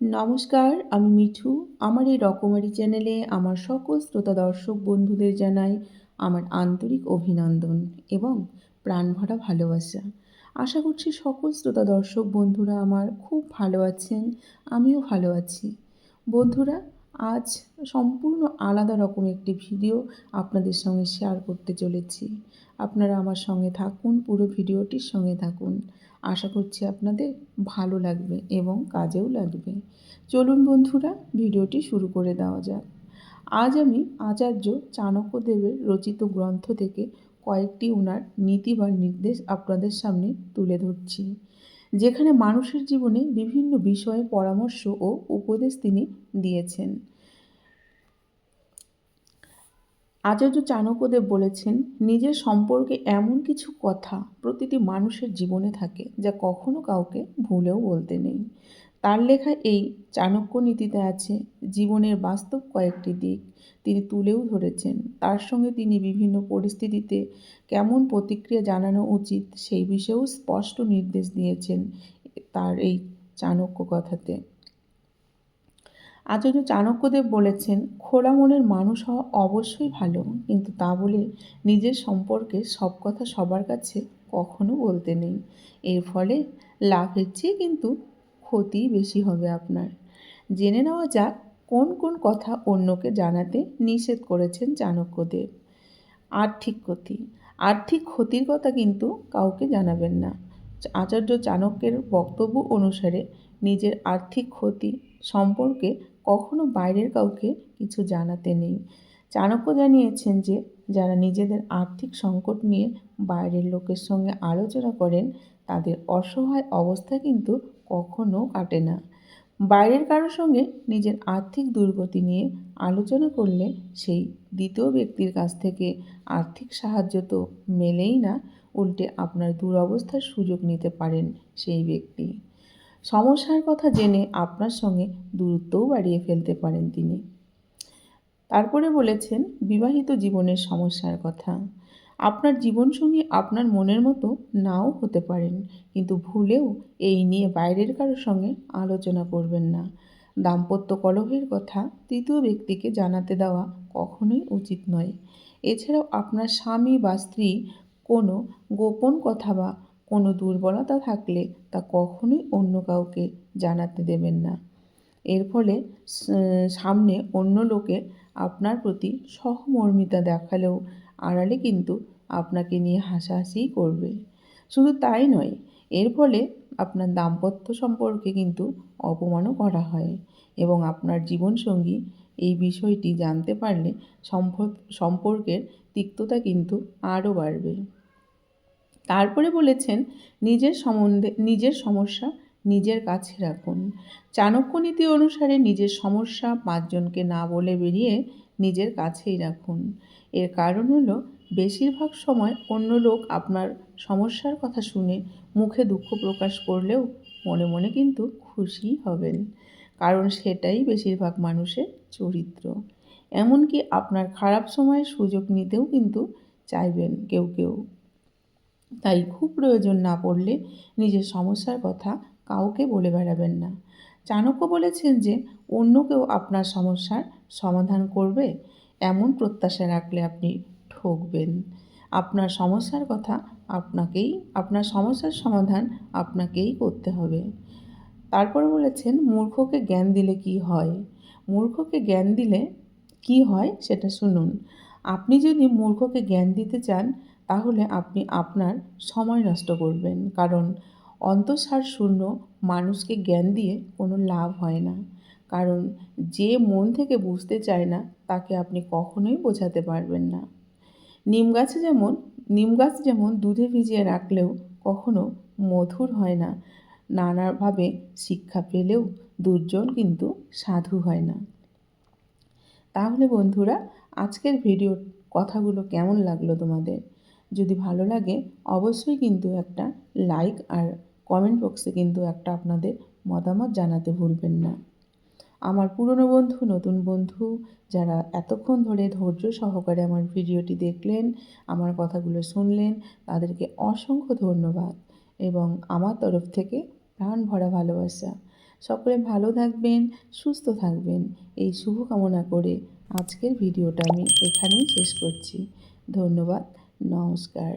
নমস্কার, আমি মিঠু। আমার এই রকমারি চ্যানেলে আমার সকল শ্রোতা দর্শক বন্ধুদের জানাই আমার আন্তরিক অভিনন্দন এবং প্রাণভরা ভালোবাসা। আশা করছি সকল শ্রোতা দর্শক বন্ধুরা আমার খুব ভালো আছেন, আমিও ভালো আছি। বন্ধুরা, আজ সম্পূর্ণ আলাদা রকম একটি ভিডিও আপনাদের সঙ্গে শেয়ার করতে চলেছি। আপনারা আমার সঙ্গে থাকুন, পুরো ভিডিওটির সঙ্গে থাকুন। আশা করছি আপনাদের ভালো লাগবে এবং কাজেও লাগবে। চলুন বন্ধুরা, ভিডিওটি শুরু করে দেওয়া যাক। আজ আমি আচার্য চাণক্যদেবের রচিত গ্রন্থ থেকে কয়েকটি ওনার নীতি বা নির্দেশ আপনাদের সামনে তুলে ধরছি, যেখানে মানুষের জীবনে বিভিন্ন বিষয়ে পরামর্শ ও উপদেশ তিনি দিয়েছেন। আচার্য চাণক্যদেব বলেছেন, নিজের সম্পর্কে এমন কিছু কথা প্রতিটি মানুষের জীবনে থাকে যা কখনো কাউকে ভুলেও বলতে নেই। তার লেখা এই চাণক্য নীতিতে আছে, জীবনের বাস্তব কয়েকটি দিক তিনি তুলেও ধরেছেন। তার সঙ্গে তিনি বিভিন্ন পরিস্থিতিতে কেমন প্রতিক্রিয়া জানানো উচিত সেই বিষয়েও স্পষ্ট নির্দেশ দিয়েছেন তার এই চাণক্য কথাতে। আচার্য চাণক্যদেব বলেছেন, খোলা মনের মানুষ হওয়া অবশ্যই ভালো, কিন্তু তা বলে নিজের সম্পর্কে সব কথা সবার কাছে কখনো বলতে নেই। এর ফলে লাভের চেয়ে কিন্তু ক্ষতিই বেশি হবে আপনার। জেনে নেওয়া যাক, কোন কোন কথা অন্যকে জানাতে নিষেধ করেছেন চাণক্যদেব। আর্থিক ক্ষতি। আর্থিক ক্ষতির কথা কিন্তু কাউকে জানাবেন না। আচার্য চাণক্যের বক্তব্য অনুসারে নিজের আর্থিক ক্ষতি সম্পর্কে কখনো বাইরের কাউকে কিছু জানাতে নেই। চাণক্য জানিয়েছেন যে, যারা নিজেদের আর্থিক সংকট নিয়ে বাইরের লোকের সঙ্গে আলোচনা করেন, তাদের অসহায় অবস্থা কিন্তু কখনো কাটে না। বাইরের কারোর সঙ্গে নিজের আর্থিক দুর্গতি নিয়ে আলোচনা করলে সেই দ্বিতীয় ব্যক্তির কাছ থেকে আর্থিক সাহায্য তো মেলেই না, উল্টে আপনার দুরবস্থার সুযোগ নিতে পারেন সেই ব্যক্তি। সমস্যার কথা জেনে আপনার সঙ্গে দূরত্বও বাড়িয়ে ফেলতে পারেন তিনি। তারপরে বলেছেন, বিবাহিত জীবনের সমস্যার কথা। আপনার জীবনসঙ্গী আপনার মনের মতো নাও হতে পারেন, কিন্তু ভুলেও এই নিয়ে বাইরের কারোর সঙ্গে আলোচনা করবেন না। দাম্পত্য কলহের কথা তৃতীয় ব্যক্তিকে জানাতে দেওয়া কখনোই উচিত নয়। এছাড়াও আপনার স্বামী বা স্ত্রী কোনো গোপন কথা বা কোনো দুর্বলতা থাকলে তা কখনোই অন্য কাউকে জানাতে দেবেন না। এর ফলে সামনে অন্য লোকে আপনার প্রতি সহমর্মিতা দেখালেও আড়ালে কিন্তু আপনাকে নিয়ে হাসাহাসিই করবে। শুধু তাই নয়, এর ফলে আপনার দাম্পত্য সম্পর্কে কিন্তু অপমানও করা হয় এবং আপনার জীবনসঙ্গী এই বিষয়টি জানতে পারলে সম্পর্কের তিক্ততা কিন্তু আরও বাড়বে। তারপরে বলেছেন, নিজের সম্বন্ধে, নিজের সমস্যা নিজের কাছে রাখুন। চাণক্য নীতি অনুসারে নিজের সমস্যা পাঁচজনকে না বলে বেরিয়ে নিজের কাছেই রাখুন। এর কারণ হলো, বেশিরভাগ সময় অন্য লোক আপনার সমস্যার কথা শুনে মুখে দুঃখ প্রকাশ করলেও মনে মনে কিন্তু খুশি হবেন। কারণ সেটাই বেশিরভাগ মানুষের চরিত্র। এমনকি আপনার খারাপ সময়ে সুযোগ নিতেও কিন্তু চাইবেন কেউ কেউ। তাই খুব প্রয়োজন না পড়লে নিজের সমস্যার কথা কাউকে বলে বেড়াবেন না। চাণক্য বলেছেন যে, অন্য কেউ আপনার সমস্যার সমাধান করবে, এমন প্রত্যাশা রাখলে আপনি ঠকবেন। আপনার সমস্যার কথা আপনাকেই, আপনার সমস্যার সমাধান আপনাকেই করতে হবে। তারপর বলেছেন, মূর্খকে জ্ঞান দিলে কি হয়? মূর্খকে জ্ঞান দিলে কি হয় সেটা শুনুন। আপনি যদি মূর্খকে জ্ঞান দিতে চান তাহলে আপনি আপনার সময় নষ্ট করবেন। কারণ অন্তঃসার শূন্য মানুষকে জ্ঞান দিয়ে কোনো লাভ হয় না। কারণ যে মন থেকে বুঝতে চায় না, তাকে আপনি কখনোই বোঝাতে পারবেন না। নিম গাছে যেমন, নিম গাছ যেমন দুধে ভিজিয়ে রাখলেও কখনো মধুর হয় না। নানাভাবে শিক্ষা পেলেও দুর্জন কিন্তু সাধু হয় না। তাহলে বন্ধুরা, আজকের ভিডিওর কথাগুলো কেমন লাগল তোমাদের? যদি ভালো লাগে, অবশ্যই কিন্তু একটা লাইক আর কমেন্ট বক্সে কিন্তু একটা আপনাদের মতামত জানাতে ভুলবেন না। আমার পুরনো বন্ধু, নতুন বন্ধু, যারা এতক্ষণ ধরে ধৈর্য সহকারে আমার ভিডিওটি দেখলেন, আমার কথাগুলো শুনলেন, তাদেরকে অসংখ্য ধন্যবাদ এবং আমার তরফ থেকে প্রাণ ভরা ভালোবাসা। সকলে ভালো থাকবেন, সুস্থ থাকবেন। এই শুভ কামনা করে আজকের ভিডিওটা আমি এখানেই শেষ করছি। ধন্যবাদ। নমস্কার।